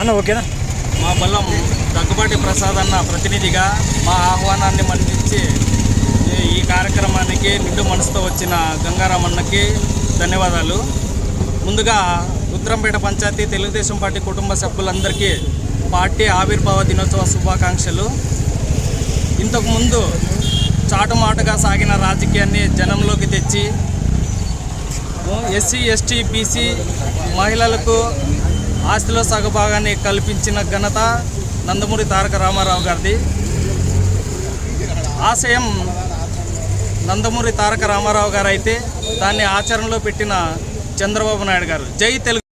అన్న ఓకేనా? మా బలం దగ్గుబాటి ప్రసాద్ అన్న ప్రతినిధిగా మా ఆహ్వానాన్ని మన్నించి ఈ- కార్యక్రమానికి నిండు మనసుతో వచ్చిన గంగారామన్నకి ధన్యవాదాలు. ముందుగా రుద్రంపేట పంచాయతీ తెలుగుదేశం పార్టీ కుటుంబ సభ్యులందరికీ పార్టీ ఆవిర్భావ దినోత్సవ శుభాకాంక్షలు. ఇంతకుముందు చాటుమాటుగా సాగిన రాజకీయాన్ని జనంలోకి తెచ్చి ఎస్సీ ఎస్టీ బీసీ మహిళలకు ఆస్తిలో సగభాగాన్ని కల్పించిన ఘనత నందమూరి తారక రామారావు గారిది. ఆశయం నందమూరి తారక రామారావు గారు అయితే దాన్ని ఆచరణలో పెట్టిన చంద్రబాబు నాయుడు గారు. జై తెలుగు